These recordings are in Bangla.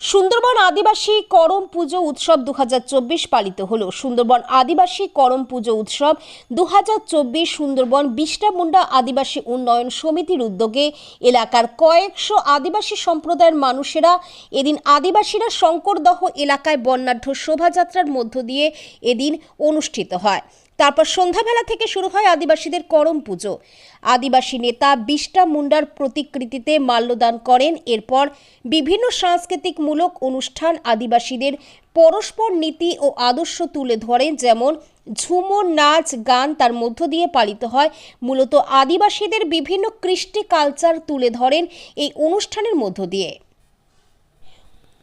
সুন্দরবন আদিবাসী করম পুজো উৎসব দু হাজার চব্বিশ পালিত হলো। সুন্দরবন আদিবাসী করম পুজো উৎসব দু হাজার চব্বিশ সুন্দরবন বিষ্টামুন্ডা আদিবাসী উন্নয়ন সমিতির উদ্যোগে এলাকার কয়েকশো আদিবাসী সম্প্রদায়ের মানুষেরা এদিন আদিবাসীরা শঙ্করদহ এলাকায় বর্ণাঢ্য শোভাযাত্রার মধ্য দিয়ে এদিন অনুষ্ঠিত হয়। তারপর সন্ধ্যাবেলা থেকে শুরু হয় আদিবাসীদের করম পুজো। আদিবাসী নেতা বিষ্টা মুন্ডার প্রতিকৃতিতে মাল্যদান করেন। এরপর বিভিন্ন সাংস্কৃতিকমূলক অনুষ্ঠান আদিবাসীদের পরস্পর নীতি ও আদর্শ তুলে ধরেন। যেমন ঝুমুর নাচ, গান তার মধ্য দিয়ে পালিত হয়। মূলত আদিবাসীদের বিভিন্ন কৃষ্টি কালচার তুলে ধরেন এই অনুষ্ঠানের মধ্য দিয়ে।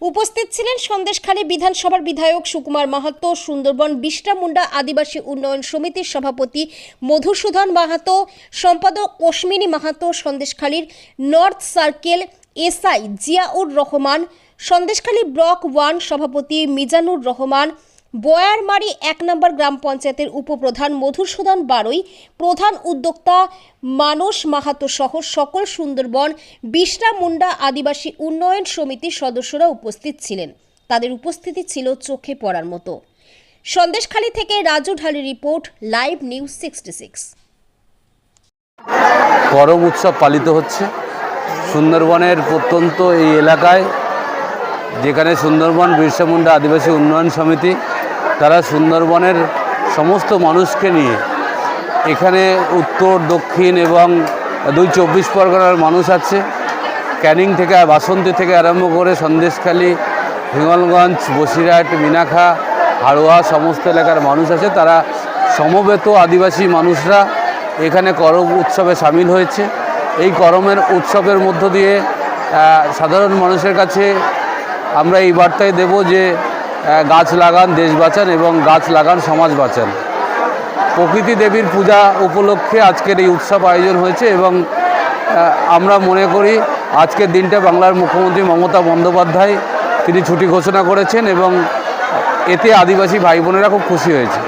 উপস্থিত ছিলেন সন্দেশখালী বিধানসভার বিধায়ক সুকুমার মাহাতো, সুন্দরবন বিষ্টা মুন্ডা আদিবাসী উন্নয়ন সমিতির সভাপতি মধুসূদন মাহাতো, সম্পাদক অশ্মিনী মাহাতো, সন্দেশখালীর north circle SI Ziaur Rahman, Sandeshkhali block one সভাপতি মিজানুর রহমান বয়ারমারি এক নম্বর গ্রাম পঞ্চায়েতের উপপ্রধান মধুসূদন বারই, প্রধান উদ্যোক্তা মানস মাহাতো সহ সকল সুন্দরবন বিশরা মুন্ডা আদিবাসী উন্নয়ন সমিতির সদস্যরা উপস্থিত ছিলেন। তাদের উপস্থিতি ছিল চোখে পড়ার মতো। সন্দেশখালী থেকে Raju Dhali report, live news sixty six. Karam উৎসব পালিত হচ্ছে। সুন্দরবনের প্রত্যন্ত এই এলাকায়, যেখানে সুন্দরবন বিরসা মুন্ডা আদিবাসী উন্নয়ন সমিতি তারা সুন্দরবনের সমস্ত মানুষকে নিয়ে এখানে উত্তর, দক্ষিণ এবং দুই চব্বিশ পরগনার মানুষ আছে। ক্যানিং থেকে বাসন্তী থেকে আরম্ভ করে সন্দেশখালী, হিঙ্গলগঞ্জ, বসিরহাট মিনাখা হাড়োয়া সমস্ত এলাকার মানুষ আছে। তারা সমবেত আদিবাসী মানুষরা এখানে করম উৎসবে সামিল হয়েছে। এই করমের উৎসবের মধ্য দিয়ে সাধারণ মানুষের কাছে আমরা এই বার্তাই দেব যে গাছ লাগান, দেশ বাঁচান এবং গাছ লাগান, সমাজ বাঁচান। প্রকৃতি দেবীর পূজা উপলক্ষে আজকের এই উৎসব আয়োজন হয়েছে এবং আমরা মনে করি আজকের দিনটা বাংলার মুখ্যমন্ত্রী মমতা বন্দ্যোপাধ্যায় তিনি ছুটি ঘোষণা করেছেন এবং এতে আদিবাসী ভাই বোনেরা খুব খুশি হয়েছে।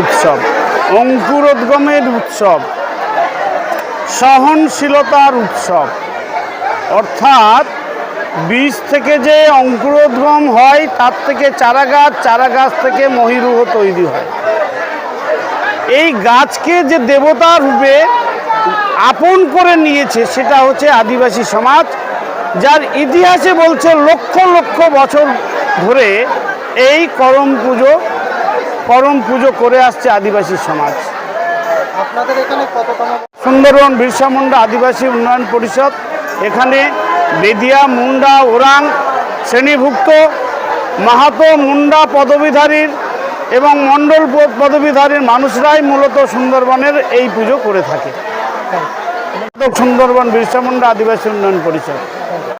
উৎসব, অঙ্কুরোদ্গমের উৎসব, সহনশীলতার উৎসব, অর্থাৎ বীজ থেকে যে অঙ্কুরোদ্গম হয় তার থেকে চারা গাছ চারা গাছ থেকে মহিরুহ তৈরি হয়। এই গাছকে যে দেবতা রূপে আপন করে নিয়েছে সেটা হচ্ছে আদিবাসী সমাজ যার ইতিহাসে বলছে লক্ষ লক্ষ বছর ধরে এই করম পুজো করম পুজো করে আসছে আদিবাসী সমাজ। আপনাদের এখানে কততম সুন্দরবন বিরসা মুন্ডা আদিবাসী উন্নয়ন পরিষদ এখানে বেদিয়া মুন্ডা ওরাং শ্রেণীভুক্ত, মাহাতো মুন্ডা পদবীধারীর এবং মণ্ডল পদবীধারীর মানুষরাই মূলত সুন্দরবনের এই পুজো করে থাকে। সুন্দরবন বিরসা মুন্ডা আদিবাসী উন্নয়ন পরিষদ।